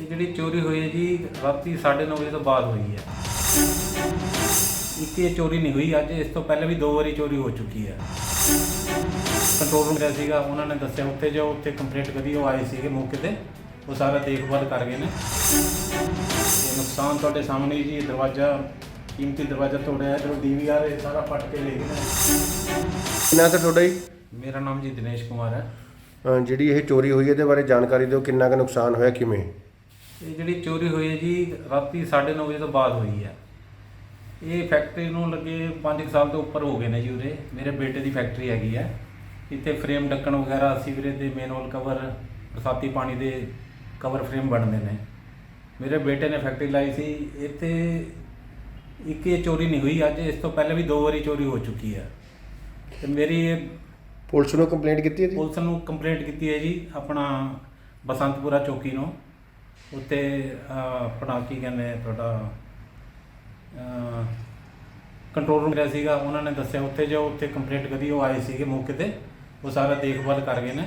ਇਹ ਜਿਹੜੀ ਚੋਰੀ ਹੋਈ ਹੈ ਜੀ ਰਾਤੀ 9:30 ਵਜੇ ਤੋਂ ਬਾਅਦ ਹੋਈ ਹੈ। ਇੱਕ ਇਹ ਚੋਰੀ ਨਹੀਂ ਹੋਈ ਅੱਜ ਇਸ ਤੋਂ ਪਹਿਲਾਂ ਵੀ ਦੋ ਵਾਰੀ ਚੋਰੀ ਹੋ ਚੁੱਕੀ ਹੈ। ਕੰਟਰੋਲ ਰੂਮ ਰਿਹਾ ਸੀਗਾ ਉਹਨਾਂ ਨੇ ਦੱਸਿਆ ਉੱਥੇ ਜੋ ਉੱਥੇ ਕੰਪਲੇਂਟ ਕਰੀ ਉਹ ਆਏ ਸੀਗੇ ਮੌਕੇ ਤੇ। ਉਹ ਸਾਰਾ ਦੇਖਭਾਲ ਕਰ ਗਏ ਨੇ। ਇਹ ਨੁਕਸਾਨ ਤੁਹਾਡੇ ਸਾਹਮਣੇ ਹੀ ਜੀ ਇਹ ਦਰਵਾਜ਼ਾ ਕੀਮਤੀ ਦਰਵਾਜ਼ਾ ਤੋੜਿਆ ਹੈ ਜੋ ਡੀਵੀਆਰ ਇਹ ਸਾਰਾ ਪੱਟ ਕੇ ਲੈ ਗਏ ਨੇ। ਨਾ ਤਾਂ ਤੁਹਾਡਾ ਹੀ ਮੇਰਾ ਨਾਮ ਜੀ ਦਿਨੇਸ਼ ਕੁਮਾਰ ਹੈ। ਅਹ ਜਿਹੜੀ ਇਹ ਚੋਰੀ ਹੋਈ ਇਹਦੇ ਬਾਰੇ ਜਾਣਕਾਰੀ ਦਿਓ ਕਿੰਨਾ ਕੁ ਨੁਕਸਾਨ ਹੋਇਆ ਕਿਵੇਂ? ਇਹ ਜਿਹੜੀ ਚੋਰੀ ਹੋਈ ਹੈ ਜੀ ਰਾਤੀ 9:30 ਵਜੇ ਤੋਂ ਬਾਅਦ ਹੋਈ ਹੈ। ਇਹ ਫੈਕਟਰੀ ਨੂੰ ਲੱਗੇ 5 ਸਾਲ ਤੋਂ ਉੱਪਰ ਹੋ ਗਏ ਨੇ ਜੀ ਉਰੇ। ਮੇਰੇ ਬੇਟੇ ਦੀ ਫੈਕਟਰੀ ਹੈਗੀ ਹੈ। ਇੱਥੇ ਫਰੇਮ ਢੱਕਣ ਵਗੈਰਾ ਸੀਵਰੇਜ ਦੇ ਮੈਨੂਅਲ ਕਵਰ ਬਰਸਾਤੀ ਪਾਣੀ ਦੇ ਕਵਰ ਫਰੇਮ ਬਣਦੇ ਨੇ। ਮੇਰੇ ਬੇਟੇ ਨੇ ਫੈਕਟਰੀ ਲਾਈ ਸੀ। ਇੱਥੇ ਇੱਕ ਇਹ ਚੋਰੀ ਨਹੀਂ ਹੋਈ। ਅੱਜ ਇਸ ਤੋਂ ਪਹਿਲਾਂ ਵੀ ਦੋ ਵਾਰੀ ਚੋਰੀ ਹੋ ਚੁੱਕੀ ਹੈ। ਤੇ ਮੇਰੀ ਇਹ ਪੁਲਿਸ ਨੂੰ ਕੰਪਲੇਂਟ ਕੀਤੀ ਹੈ ਜੀ? ਪੁਲਿਸ ਨੂੰ ਕੰਪਲੇਂਟ ਕੀਤੀ ਹੈ ਜੀ ਆਪਣਾ ਬਸੰਤਪੁਰਾ ਚੌਕੀ ਨੂੰ। ਉੱਤੇ ਆਪਣਾ ਕੀ ਕਹਿੰਦੇ ਤੁਹਾਡਾ ਕੰਟਰੋਲ ਰੂਮ ਰਿਹਾ ਸੀਗਾ ਉਹਨਾਂ ਨੇ ਦੱਸਿਆ ਉੱਥੇ ਜੋ ਉੱਥੇ ਕੰਪਲੇਂਟ ਕਰੀ ਉਹ ਆਏ ਸੀਗੇ ਮੌਕੇ ਤੇ ਉਹ ਸਾਰਾ ਦੇਖਭਾਲ ਕਰ ਗਏ ਨੇ।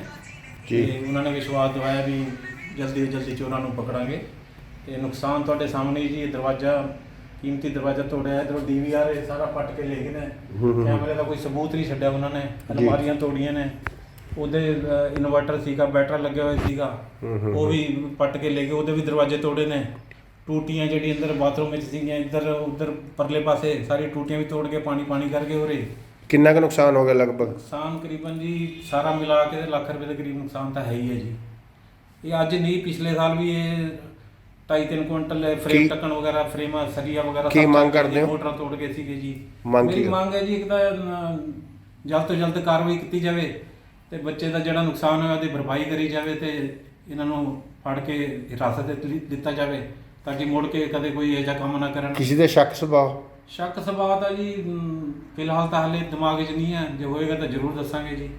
ਜੀ। ਤੇ ਉਹਨਾਂ ਨੇ ਵਿਸ਼ਵਾਸ ਦਿਵਾਇਆ ਵੀ ਜਲਦੀ ਤੋਂ ਜਲਦੀ ਚੋਰਾਂ ਨੂੰ ਪਕੜਾਂਗੇ। ਤੇ ਨੁਕਸਾਨ ਤੁਹਾਡੇ ਸਾਹਮਣੇ ਹੀ ਜੀ ਇਹ ਦਰਵਾਜ਼ਾ ਕੀਮਤੀ ਦਰਵਾਜ਼ਾ ਤੋੜਿਆ ਹੈ ਇਧਰੋਂ ਡੀਵੀਆਰ ਇਹ ਸਾਰਾ ਪੱਟ ਕੇ ਲੈ ਗਏ ਨੇ। ਕੈਮਰੇ ਦਾ ਕੋਈ ਸਬੂਤ ਨਹੀਂ ਛੱਡਿਆ ਉਹਨਾਂ ਨੇ ਅਲਮਾਰੀਆਂ ਤੋੜੀਆਂ ਨੇ। ਉਹਦੇ ਇਨਵਰਟਰ ਸੀਗਾ ਬੈਟਰਾ ਲੱਗਿਆ ਹੋਇਆ ਸੀਗਾ। ਉਹ ਵੀ ਪੱਟ ਕੇ ਲੈ ਗਏ ਉਹਦੇ ਵੀ ਦਰਵਾਜ਼ੇ ਤੋੜੇ ਨੇ। ਟੂਟੀਆਂ ਜਿਹੜੀ ਅੰਦਰ ਬਾਥਰੂਮ ਵਿੱਚ ਸੀਗੀਆਂ ਇੱਧਰ ਉੱਧਰ ਪਰਲੇ ਪਾਸੇ ਸਾਰੀ ਟੂਟੀਆਂ ਵੀ ਤੋੜ ਕੇ ਪਾਣੀ ਪਾਣੀ ਕਰਕੇ ਉਰੇ। ਕਿੰਨਾ ਕੁ ਨੁਕਸਾਨ ਹੋ ਗਿਆ ਲਗਭਗ? ਨੁਕਸਾਨ ਕਰੀਬਨ ਜੀ ਸਾਰਾ ਮਿਲਾ ਕੇ ਤੇ ਲੱਖ ਰੁਪਏ ਦੇ ਕਰੀਬ ਨੁਕਸਾਨ ਤਾਂ ਹੈ ਹੀ ਹੈ ਜੀ। ਇਹ ਅੱਜ ਨਹੀਂ ਪਿਛਲੇ ਸਾਲ ਵੀ ਇਹ ਢਾਈ ਤਿੰਨ ਕੁਇੰਟਲ ਫਰੇਮ ਕੀ- ਟੱਕਣ ਵਗੈਰਾ ਫਰੇਮਾਂ ਸਰੀਆ ਵਗੈਰਾ ਕੀ ਸਭ ਮੰਗ ਕੇ ਕਰਦੇ ਹੋ? ਮੋਟਰਾਂ ਤੋੜ ਗਏ ਸੀਗੇ ਜੀ। ਮੰਗ ਕੀ ਮੇਰੀ ਕਰ- ਮੰਗ ਹੈ ਜੀ ਇੱਕ ਤਾਂ ਜਲਦ ਤੋਂ ਜਲਦ ਕਾਰਵਾਈ ਕੀਤੀ ਜਾਵੇ। ਤੇ ਬੱਚੇ ਦਾ ਜਿਹੜਾ ਨੁਕਸਾਨ ਹੋਇਆ ਉਹਦੀ ਭਰਪਾਈ ਕਰੀ ਜਾਵੇ ਤੇ ਇਹਨਾਂ ਨੂੰ ਫੜ ਕੇ ਹਿਰਾਸਤ ਵਿੱਚ ਲਿ- ਦਿੱਤਾ ਜਾਵੇ ਤਾਂ ਕਿ ਮੁੜ ਕੇ ਕਦੇ ਕੋਈ ਇਹੋ ਜਿਹਾ ਕੰਮ ਨਾ ਕਰਨ। ਕਿਸੇ ਦੇ ਸ਼ੱਕ ਸੁਭਾਅ? ਸ਼ੱਕ ਸਵਾਲ ਤਾਂ ਜੀ ਅਮ, ਫਿਲਹਾਲ ਤਾਂ ਹਾਲੇ ਦਿਮਾਗ 'ਚ ਨਹੀਂ ਹੈ। ਜੇ ਹੋਏਗਾ ਤਾਂ ਜ਼ਰੂਰ ਦੱਸਾਂਗੇ ਜੀ।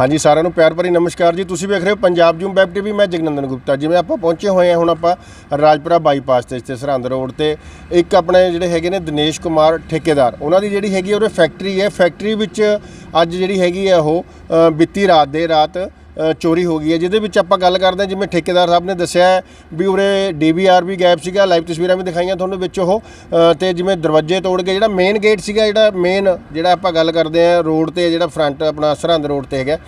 ਹਾਂਜੀ ਸਾਰਿਆਂ ਨੂੰ ਪਿਆਰ ਭਰੀ ਨਮਸਕਾਰ ਜੀ। ਤੁਸੀਂ ਵੇਖ ਰਹੇ ਹੋ ਪੰਜਾਬ ਜੂਮ ਵੈਬ ਟੀਵੀ। ਮੈਂ ਜਗਨੰਦਨ ਗੁਪਤਾ। ਜਿਵੇਂ ਆਪਾਂ ਪਹੁੰਚੇ ਹੋਏ ਹਾਂ ਹੁਣ ਆਪਾਂ ਰਾਜਪੁਰਾ ਬਾਈਪਾਸ ਤੇ ਇੱਥੇ ਸਰਹੰਦ ਰੋਡ ਤੇ। ਇੱਕ ਆਪਣੇ ਜਿਹੜੇ ਹੈਗੇ ਨੇ ਦਿਨੇਸ਼ ਕੁਮਾਰ ਠੇਕੇਦਾਰ। ਉਹਨਾਂ ਦੀ ਜਿਹੜੀ ਹੈਗੀ ਉਹਦੇ ਫੈਕਟਰੀ ਹੈ। ਫੈਕਟਰੀ ਵਿੱਚ ਅੱਜ ਜਿਹੜੀ ਹੈਗੀ ਹੈ ਉਹ ਅ, ਬੀਤੀ ਰਾਤ ਦੇ ਰਾਤ ਚੋਰੀ ਹੋ ਗਈ ਹੈ ਜਿਹਦੇ ਵਿੱਚ ਆਪਾਂ ਗੱਲ ਕਰਦੇ ਹਾਂ ਜਿਵੇਂ ਠੇਕੇਦਾਰ ਸਾਹਿਬ ਨੇ ਦੱਸਿਆ ਵੀ ਉਰੇ ਡੀਵੀਆਰ ਵੀ ਗਾਇਬ ਸੀਗਾ ਲਾਈਵ ਤਸਵੀਰਾਂ ਵੀ ਦਿਖਾਈਆਂ ਤੁਹਾਨੂੰ ਵਿੱਚ ਉਹ ਅ, ਤੇ ਜਿਵੇਂ ਦਰਵਾਜ਼ੇ ਤੋੜ ਕੇ ਜਿਹੜਾ ਮੇਨ ਗੇਟ ਸੀਗਾ ਜਿਹੜਾ ਮੇਨ ਜਿਹੜਾ ਆਪਾਂ ਗੱਲ ਕਰਦੇ ਹਾਂ ਰੋਡ ਤੇ ਜਿਹੜਾ ਫਰੰਟ ਆਪਣਾ ਸਰਹੰਦ ਰੋਡ ਤੇ ਹੈਗਾ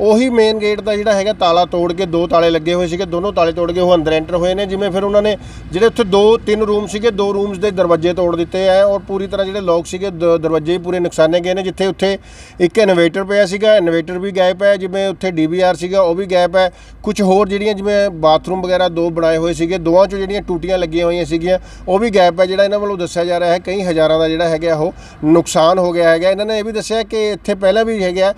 ਉਹੀ ਮੇਨ ਗੇਟ ਦਾ ਜਿਹੜਾ ਹੈਗਾ ਤਾਲਾ ਤੋੜ ਕੇ ਦੋ ਤਾਲੇ ਲੱਗੇ ਹੋਏ ਸੀਗੇ, ਦੋਨੋਂ ਤਾਲੇ ਤੋੜ ਕੇ ਉਹ ਅੰਦਰ ਐਂਟਰ ਹੋਏ ਨੇ, ਜਿਵੇਂ ਫਿਰ ਉਹਨਾਂ ਨੇ ਜਿਹੜੇ ਉੱਥੇ ਦੋ ਤਿੰਨ ਰੂਮ ਸੀਗੇ, ਦੋ ਰੂਮਸ ਦੇ ਦਰਵਾਜ਼ੇ ਤੋੜ ਦਿੱਤੇ ਆ ਔਰ ਪੂਰੀ ਤਰ੍ਹਾਂ ਜਿਹੜੇ ਲੋਕ ਸੀਗੇ ਦਰਵਾਜ਼ੇ ਵੀ ਪੂਰੇ ਨੁਕਸਾਨੇ ਗਏ ਨੇ, ਜਿੱਥੇ ਉੱਥੇ ਇੱਕ ਇਨਵੇਟਰ ਪਿਆ ਸੀਗਾ ਇਨਵੇਟਰ ਵੀ ਗਾਇਬ ਹੈ, ਜਿਵੇਂ ਉੱਥੇ ਡੀਵੀਆਰ ਸੀਗਾ, ਉਹ ਵੀ ਗਾਇਬ ਹੈ। ਕੁਝ ਹੋਰ ਜਿਹੜੀਆਂ ਜਿਵੇਂ ਬਾਥਰੂਮ ਵਗੈਰਾ ਦੋ ਬਣਾਏ ਹੋਏ ਸੀਗੇ, ਦੋਵਾਂ ਚੋਂ ਜਿਹੜੀਆਂ ਟੂਟੀਆਂ ਲੱਗੀਆਂ ਹੋਈਆਂ ਸੀਗੀਆਂ, ਉਹ ਵੀ ਗਾਇਬ ਹੈ, ਜਿਹੜਾ ਇਹਨਾਂ ਵੱਲੋਂ ਦੱਸਿਆ ਜਾ ਰਿਹਾ ਹੈ, ਕਈ ਹਜ਼ਾਰਾਂ ਦਾ ਜਿਹੜਾ ਹੈਗਾ ਉਹ ਨੁਕਸਾਨ ਹੋ ਗਿਆ ਹੈਗਾ। ਇਹਨਾਂ ਨੇ ਇਹ ਵੀ ਦੱਸਿਆ ਕਿ ਇੱਥੇ ਪਹਿਲਾਂ ਵੀ ਹੈਗਾ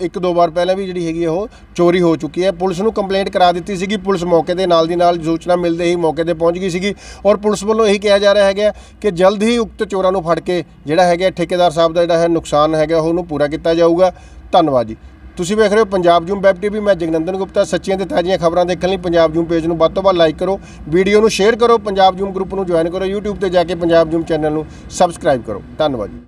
ਇੱਕ ਦੋ ਵਾਰ ਪਹਿਲਾਂ ਵੀ ਜਿਹੜੀ ਹੈਗੀ ਹੈ ਉਹ ਚੋਰੀ ਹੋ ਚੁੱਕੀ ਹੈ। ਪੁਲਿਸ ਨੂੰ ਕੰਪਲੇਂਟ ਕਰਾ ਦਿੱਤੀ ਸੀਗੀ। ਪੁਲਿਸ ਮੌਕੇ ਦੇ ਨਾਲ ਦੀ ਨਾਲ ਸੂਚਨਾ ਮਿਲਦੇ ਹੀ ਮੌਕੇ ਤੇ ਪਹੁੰਚ ਗਈ ਸੀਗੀ। ਔਰ ਪੁਲਿਸ ਵੱਲੋਂ ਇਹੀ ਕਿਹਾ ਜਾ ਰਿਹਾ ਹੈਗਾ ਕਿ ਜਲਦ ਹੀ ਉਕਤ ਚੋਰਾਂ ਨੂੰ ਫੜ ਕੇ ਜਿਹੜਾ ਹੈਗਾ ਠੇਕੇਦਾਰ ਸਾਹਿਬ ਦਾ ਜਿਹੜਾ ਹੈ ਨੁਕਸਾਨ ਹੈਗਾ, ਉਹਨੂੰ ਪੂਰਾ ਕੀਤਾ ਜਾਊਗਾ। ਧੰਨਵਾਦ ਜੀ। ਤੁਸੀਂ ਵੇਖ ਰਹੇ ਹੋ ਪੰਜਾਬ ਜੂਮ ਵੈਬ ਟੀਵੀ। ਮੈਂ ਜਗਨੰਦਨ ਗੁਪਤਾ, ਸੱਚੀਆਂ ਤੇ ਤਾਜ਼ੀਆਂ ਖਬਰਾਂ ਦੇਖਣ ਲਈ ਪੰਜਾਬ ਜੂਮ ਪੇਜ ਨੂੰ ਵੱਧ ਤੋਂ ਵੱਧ ਲਾਈਕ ਕਰੋ, ਵੀਡੀਓ ਨੂੰ ਸ਼ੇਅਰ ਕਰੋ, ਪੰਜਾਬ ਜੂਮ ਗਰੁੱਪ ਨੂੰ ਜੁਆਇਨ ਕਰੋ, YouTube ਤੇ ਜਾ ਕੇ ਪੰਜਾਬ ਜੂਮ ਚੈਨਲ ਨੂੰ ਸਬਸਕ੍ਰਾਈਬ ਕਰੋ। ਧੰਨਵਾਦ ਜੀ।